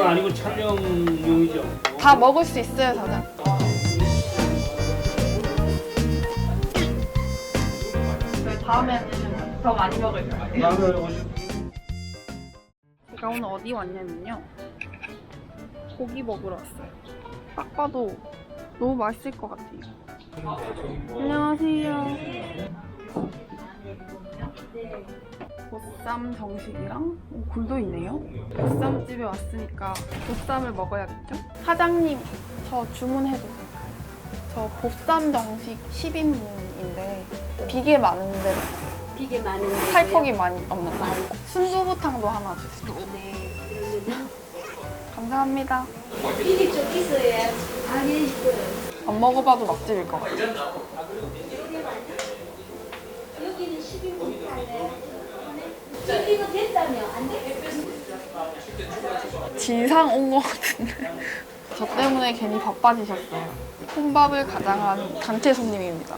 거 아니고 촬영용이죠. 다 먹을 수 있어요, 사장. 다음에는 더 많이 먹을 거예요. 제가 오늘 어디 왔냐면요. 고기 먹으러 왔어요. 딱 봐도 너무 맛있을 것 같아요. 안녕하세요. 보쌈 정식이랑 오, 굴도 있네요. 보쌈집에 왔으니까 보쌈을 먹어야겠죠? 사장님, 저 주문해도 될까요? 저 보쌈 정식 10인분인데 비계 많은데 비계 많은데 살코기 많이 없는 거. 순두부탕도 하나 주세요. 네 그러면 감사합니다. 비계 좀 있어야 싶어요 안 먹어봐도 맛집일 것 같아요. 여기는 12분인데 여기는 됐다며 안 돼? 진상 온 것 같은데. 저 때문에 괜히 바빠지셨어요. 혼밥을 가장한 단체 손님입니다.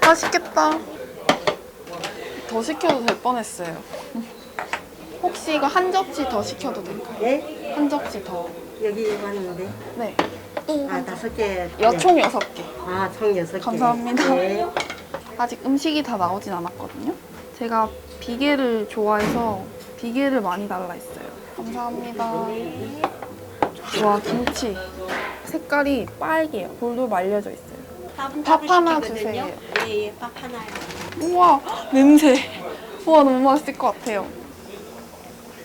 맛있겠다. 더 시켜도 될 뻔했어요. 혹시 이거 한 접시 더 시켜도 될까요? 네? 한 접시 더. 여기 왔는데 네. 또 아 다섯 개. 여총 여섯 개. 아 총 여섯 개. 감사합니다. 네. 아직 음식이 다 나오진 않았거든요. 제가 비계를 좋아해서 비계를 많이 달라 했어요. 감사합니다. 와 김치 색깔이 빨개요. 돌돌 말려져 있어요. 밥 하나. 주세요. 예, 예, 밥 하나요. 우와 냄새. 우와 너무 맛있을 것 같아요.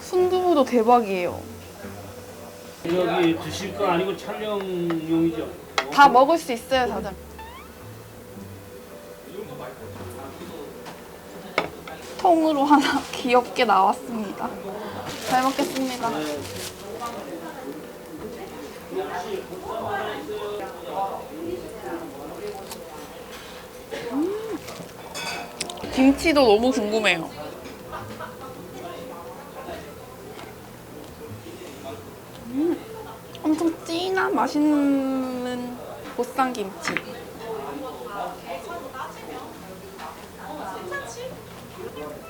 순두부도 대박이에요. 여기 드실 거 아니고 촬영용이죠. 다 먹을 수 있어요, 사장. 통으로 하나 귀엽게 나왔습니다. 잘 먹겠습니다. 음. 김치도 너무 궁금해요. 음, 엄청 진한 맛있는 보쌈 김치.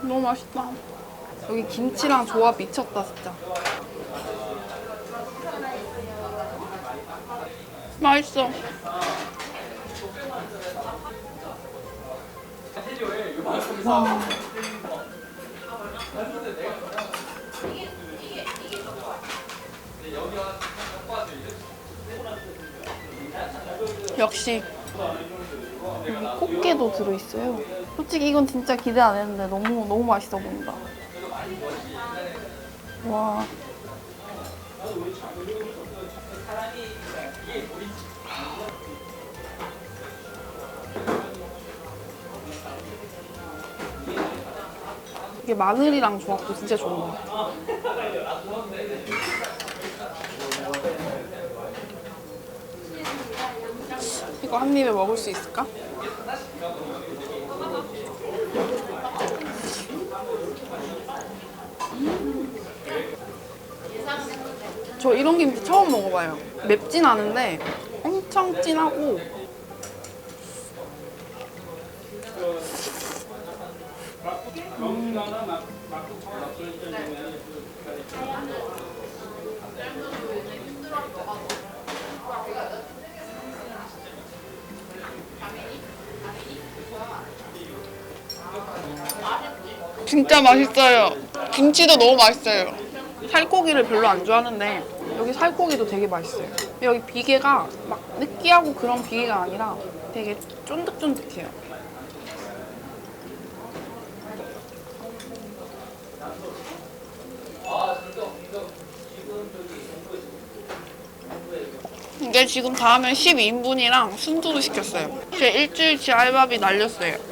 너무 맛있다. 여기 김치랑 조합 미쳤다 진짜. 맛있어. 와. 역시 여기 꽃게도 들어있어요. 솔직히 이건 진짜 기대 안 했는데 너무 너무 맛있어 보인다. 와. 이게 마늘이랑 조합도 진짜 좋은 것 같아. 이거 한 입에 먹을 수 있을까? 저 이런 김치 처음 먹어봐요. 맵진 않은데 엄청 진하고 진짜 맛있어요. 김치도 너무 맛있어요. 살코기를 별로 안 좋아하는데 여기 살코기도 되게 맛있어요. 여기 비계가 막 느끼하고 그런 비계가 아니라 되게 쫀득쫀득해요. 이게 지금 다음에 12인분이랑 순두부 시켰어요. 제 일주일치 알밥이 날렸어요.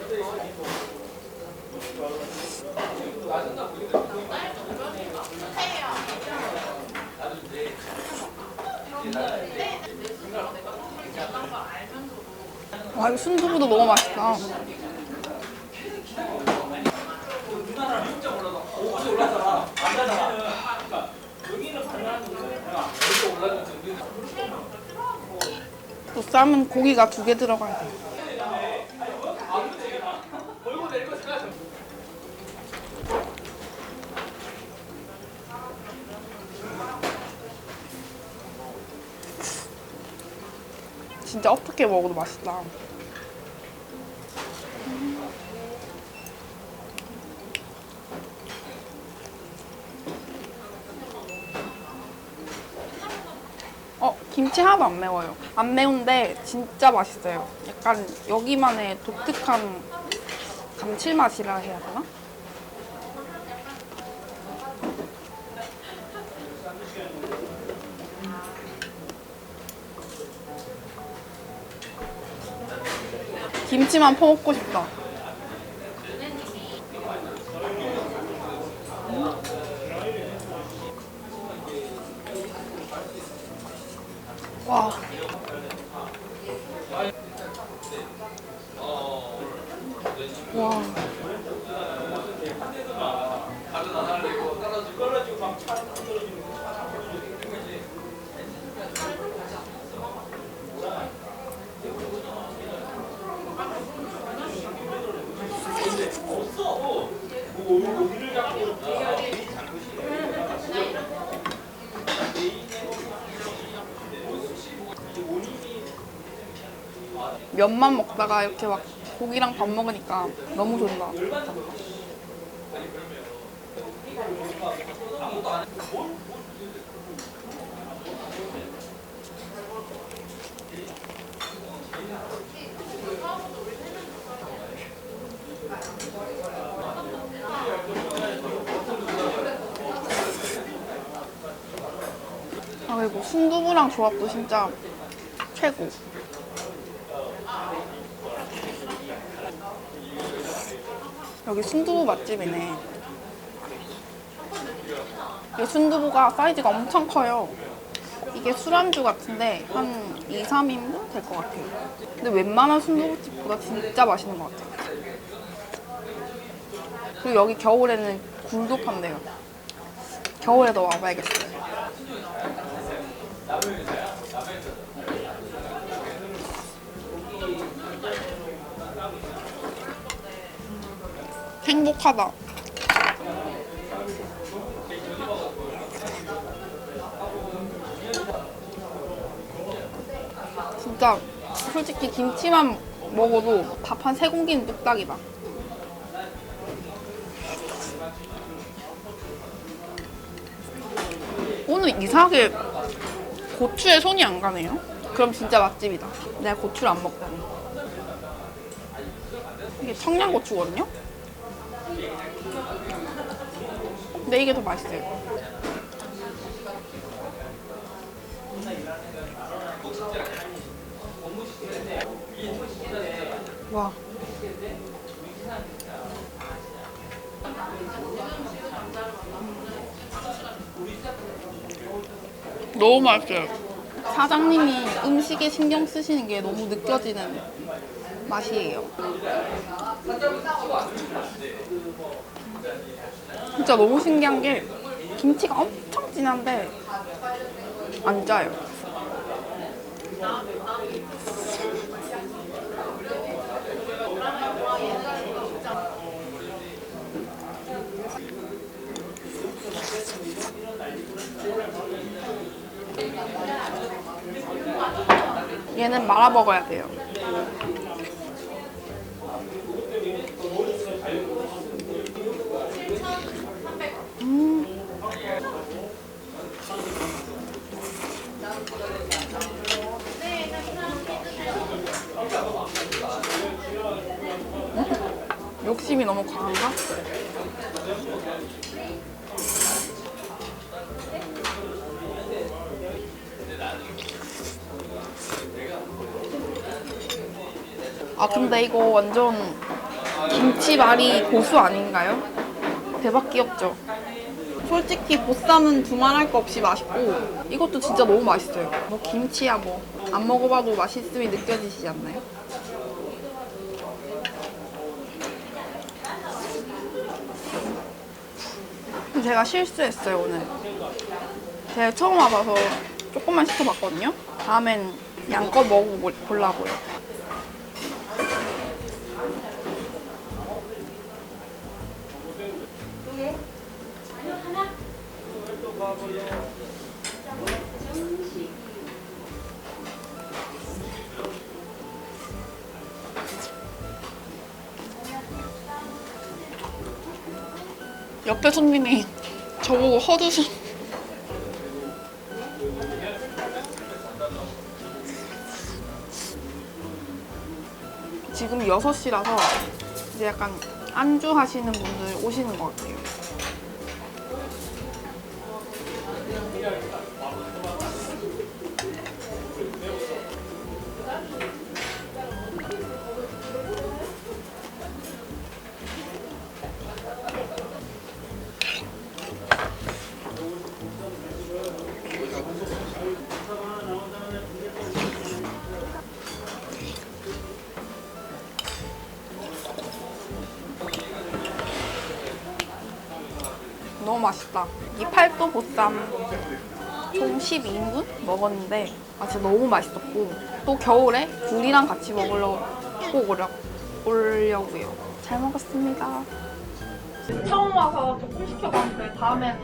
샐러드 너무 맛있다. 또 쌈은 고기가 두 개 들어가야 돼. 진짜 어떻게 먹어도 맛있다. 김치 하나도 안 매워요. 안 매운데 진짜 맛있어요. 약간 여기만의 독특한 감칠맛이라 해야 되나? 김치만 퍼먹고 싶다. 와. 와. 면만 먹다가 이렇게 막 고기랑 밥 먹으니까 너무 좋다. 아 그리고 순두부랑 조합도 진짜 최고. 여기 순두부 맛집이네. 이 순두부가 사이즈가 엄청 커요. 이게 술안주 같은데 한 2, 3인분 될 것 같아요. 근데 웬만한 순두부집보다 진짜 맛있는 것 같아요. 그리고 여기 겨울에는 굴도 판대요. 겨울에도 와봐야겠어요. 행복하다. 진짜 솔직히 김치만 먹어도 밥 한 세 공기는 뚝딱이다. 오늘 이상하게 고추에 손이 안 가네요. 그럼 진짜 맛집이다. 내가 고추를 안 먹다니. 이게 청양고추거든요? 근데 이게 더 맛있어요. 와. 너무 맛있어요. 사장님이 음식에 신경 쓰시는 게 너무 느껴지는 맛이에요. 진짜 너무 신기한 게 김치가 엄청 진한데 안 짜요. 얘는 말아 먹어야 돼요. 욕심이 너무 과한가? 아 근데 이거 완전 김치말이 고수 아닌가요? 대박 귀엽죠? 솔직히 보쌈은 두말할 거 없이 맛있고 이것도 진짜 너무 맛있어요. 뭐 김치야 뭐 안 먹어봐도 맛있음이 느껴지시지 않나요? 제가 실수했어요 오늘. 제가 처음 와봐서 조금만 시켜봤거든요. 다음엔 양껏 먹어보려고요. 옆에 손님이 저보고 허드슨. 지금 6시라서 이제 약간 안주 하시는 분들 오시는 것 같아요. 너무 맛있다. 이 팔도 보쌈 총 12인분 먹었는데 아 진짜 너무 맛있었고 또 겨울에 굴이랑 같이 먹으러 꼭 오려, 오려고요. 잘 먹었습니다. 처음 와서 조금 시켜봤는데 다음에는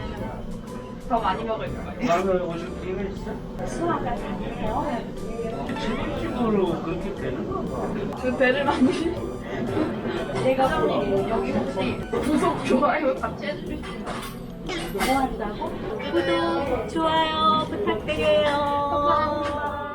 더 많이 먹을 거예요. 다음에 오실 기회가 있어? 수학까지 하세요? 책임집으로 그렇게 되는 거그 배를 많이 내가 사장님 여기 혹시 구독 좋아요 같이 해주실 수 있나요? 뭐 한다고? 구독, 좋아요 부탁드려요. 감사합니다.